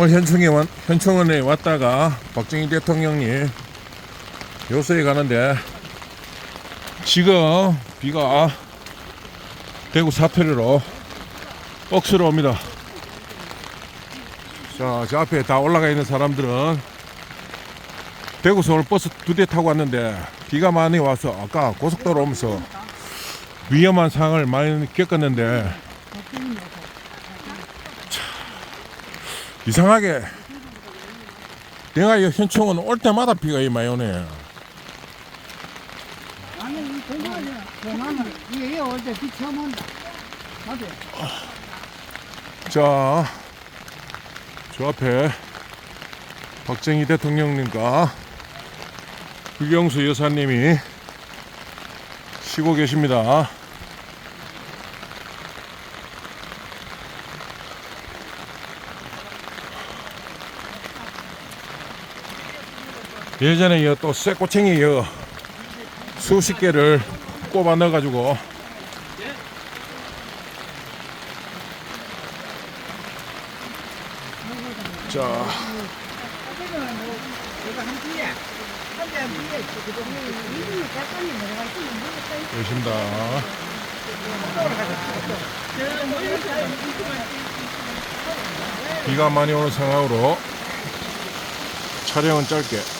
오늘 현충에 왔, 현충원에 왔다가 박정희 대통령님 요소에 가는데 지금 비가 대구 사투리로 억수로 옵니다. 자, 저 앞에 다 올라가 있는 사람들은 대구서 오늘 버스 두 대 타고 왔는데 비가 많이 와서 아까 고속도로 오면서 위험한 상황을 많이 겪었는데 참, 이상하게 내가 이 현충원 올 때마다 비가 이 많이 오네. 이 올때 비처음 온다. 맞아. 자, 저 앞에 박정희 대통령님과 유경수 여사님이 쉬고 계십니다. 예전에 이또 쇠꼬챙이 이 수십 개를 꼽아 넣어가지고 자. 계십니다. 비가 많이 오는 상황으로 촬영은 짧게